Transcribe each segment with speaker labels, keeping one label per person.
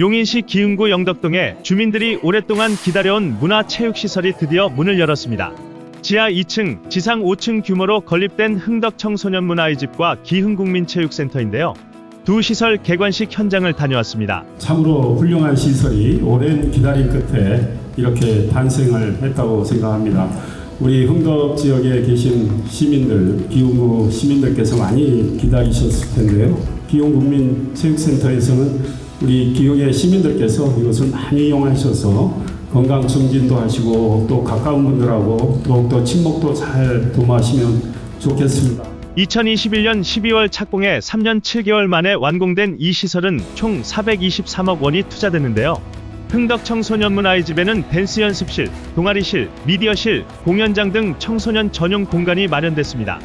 Speaker 1: 용인시 기흥구 영덕동에 주민들이 오랫동안 기다려온 문화체육시설이 드디어 문을 열었습니다. 지하 2층, 지상 5층 규모로 건립된 흥덕 청소년 문화의 집과 기흥국민체육센터인데요. 두 시설 개관식 현장을 다녀왔습니다.
Speaker 2: 참으로 훌륭한 시설이 오랜 기다림 끝에 이렇게 탄생을 했다고 생각합니다. 우리 흥덕 지역에 계신 시민들, 기흥구 시민들께서 많이 기다리셨을 텐데요. 기흥국민체육센터에서는 우리 기흥의 시민들께서 이것을 많이 이용하셔서 건강 증진도 하시고 또 가까운 분들하고 더욱더 친목도 잘 도모하시면 좋겠습니다.
Speaker 1: 2021년 12월 착공해 3년 7개월 만에 완공된 이 시설은 총 423억 원이 투자됐는데요. 흥덕 청소년 문화의 집에는 댄스 연습실, 동아리실, 미디어실, 공연장 등 청소년 전용 공간이 마련됐습니다.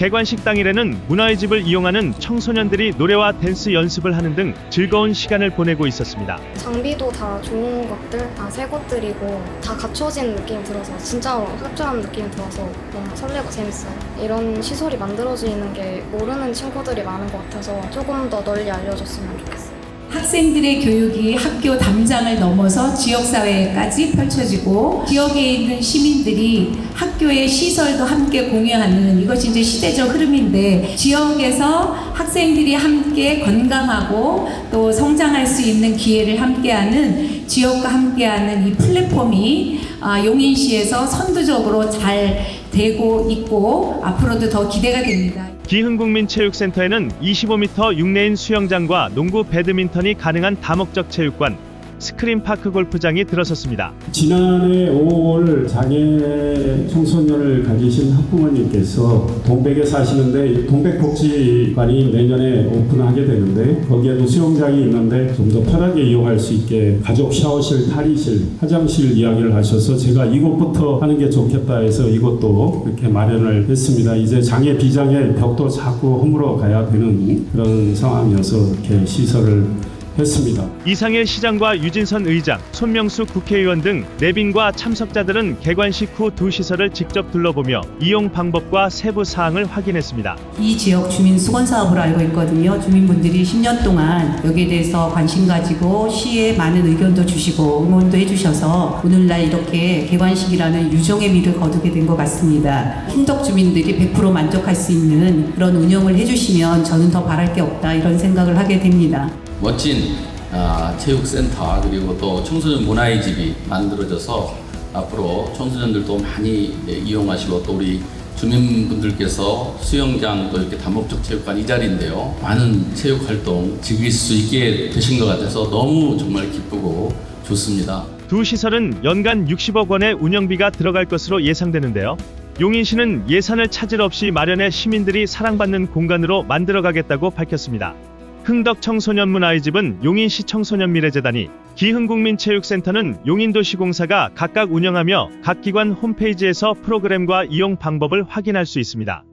Speaker 1: 개관식 당일에는 문화의 집을 이용하는 청소년들이 노래와 댄스 연습을 하는 등 즐거운 시간을 보내고 있었습니다.
Speaker 3: 장비도 다 좋은 것들, 다 새 것들이고 다 갖춰진 느낌이 들어서 진짜 학교하는 느낌이 들어서 너무 설레고 재밌어요. 이런 시설이 만들어지는 게 모르는 친구들이 많은 것 같아서 조금 더 널리 알려줬으면 좋겠어요.
Speaker 4: 학생들의 교육이 학교 담장을 넘어서 지역사회까지 펼쳐지고 지역에 있는 시민들이 학교의 시설도 함께 공유하는 이것이 이제 시대적 흐름인데 지역에서 학생들이 함께 건강하고 또 성장할 수 있는 기회를 함께하는 지역과 함께하는 이 플랫폼이 아, 용인시에서 선두적으로 잘 되고 있고 앞으로도 더 기대가 됩니다.
Speaker 1: 기흥국민체육센터에는 25m 육내인 수영장과 농구 배드민턴이 가능한 다목적 체육관, 스크린파크 골프장이 들어섰습니다.
Speaker 2: 지난해 5월 장애 청소년을 가지신 학부모님께서 동백에 사시는데 동백복지관이 내년에 오픈하게 되는데 거기에도 수영장이 있는데 좀 더 편하게 이용할 수 있게 가족 샤워실, 탈의실, 화장실 이야기를 하셔서 제가 이곳부터 하는 게 좋겠다 해서 이것도 이렇게 마련을 했습니다. 이제 장애 비장애 벽도 자꾸 허물어 가야 되는 그런 상황이어서 이렇게 시설을 했습니다.
Speaker 1: 이상일 시장과 유진선 의장, 손명수 국회의원 등 내빈과 참석자들은 개관식 후 두 시설을 직접 둘러보며 이용 방법과 세부 사항을 확인했습니다.
Speaker 5: 이 지역 주민 수건 사업으로 알고 있거든요. 주민분들이 10년 동안 여기에 대해서 관심 가지고 시에 많은 의견도 주시고 응원도 해주셔서 오늘날 이렇게 개관식이라는 유종의 미를 거두게 된 것 같습니다. 흥덕 주민들이 100% 만족할 수 있는 그런 운영을 해주시면 저는 더 바랄 게 없다 이런 생각을 하게 됩니다.
Speaker 6: 멋진 아, 체육센터 그리고 또 청소년 문화의 집이 만들어져서 앞으로 청소년들도 많이 예, 이용하시고 또 우리 주민분들께서 수영장 또 이렇게 다목적 체육관 이 자리인데요 많은 체육 활동 즐길 수 있게 되신 것 같아서 너무 정말 기쁘고 좋습니다.
Speaker 1: 두 시설은 연간 60억 원의 운영비가 들어갈 것으로 예상되는데요. 용인시는 예산을 차질 없이 마련해 시민들이 사랑받는 공간으로 만들어가겠다고 밝혔습니다. 흥덕 청소년 문화의집은 용인시 청소년미래재단이 기흥국민체육센터는 용인도시공사가 각각 운영하며 각 기관 홈페이지에서 프로그램과 이용 방법을 확인할 수 있습니다.